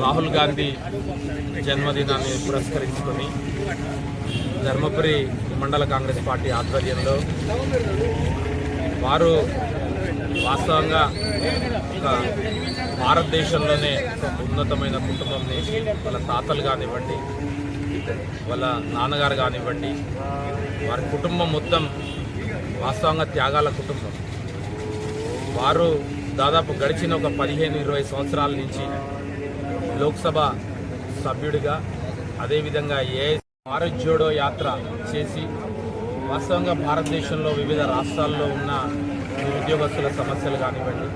రాహుల్ గాంధీ జన్మదినాన్ని పురస్కరించుకొని ధర్మపురి మండల కాంగ్రెస్ పార్టీ ఆధ్వర్యంలో వారు వాస్తవంగా ఒక భారతదేశంలోనే ఒక ఉన్నతమైన కుటుంబంని వాళ్ళ తాతలు కానివ్వండి వాళ్ళ నాన్నగారు కానివ్వండి వారి కుటుంబం మొత్తం వాస్తవంగా త్యాగాల కుటుంబం. వారు దాదాపు గడిచిన ఒక పదిహేను ఇరవై సంవత్సరాల నుంచి లోక్సభ సభ్యుడిగా అదేవిధంగా ఏ భారత్ జోడో యాత్ర చేసి వాస్తవంగా భారతదేశంలో వివిధ రాష్ట్రాల్లో ఉన్న నిరుద్యోగస్తుల సమస్యలు కానివ్వండి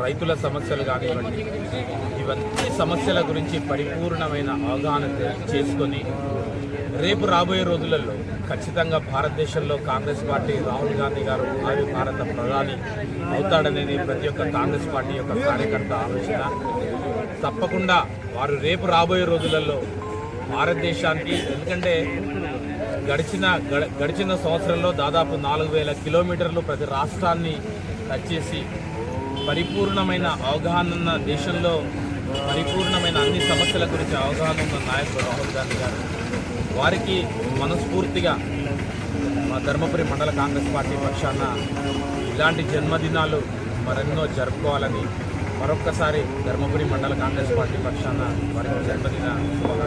రైతుల సమస్యలు కానివ్వండి ఇవన్నీ సమస్యల గురించి పరిపూర్ణమైన అవగాహన చేసుకొని రేపు రాబోయే రోజులలో ఖచ్చితంగా భారతదేశంలో కాంగ్రెస్ పార్టీ రాహుల్ గాంధీ గారు భావి భారత ప్రధాని అవుతాడనేది ప్రతి ఒక్క కాంగ్రెస్ పార్టీ యొక్క కార్యకర్త ఆలోచన. తప్పకుండా వారు రేపు రాబోయే రోజులలో భారతదేశానికి ఎందుకంటే గడిచిన గడ- గడిచిన సంవత్సరంలో దాదాపు నాలుగు వేల కిలోమీటర్లు ప్రతి రాష్ట్రాన్ని టచ్ చేసి పరిపూర్ణమైన అవగాహన ఉన్న దేశంలో పరిపూర్ణమైన అన్ని సమస్యల గురించి అవగాహన ఉన్న నాయకుడు రాహుల్ గాంధీ గారు. వారికి మనస్ఫూర్తిగా మా ధర్మపురి మండల కాంగ్రెస్ పార్టీ పక్షాన ఇలాంటి జన్మదినాలు మరెన్నో జరుపుకోవాలని మరొక్కసారి ధర్మపురి మండల కాంగ్రెస్ పార్టీ పక్షాన వారికి జన్మదిన శుభాకాంక్షలు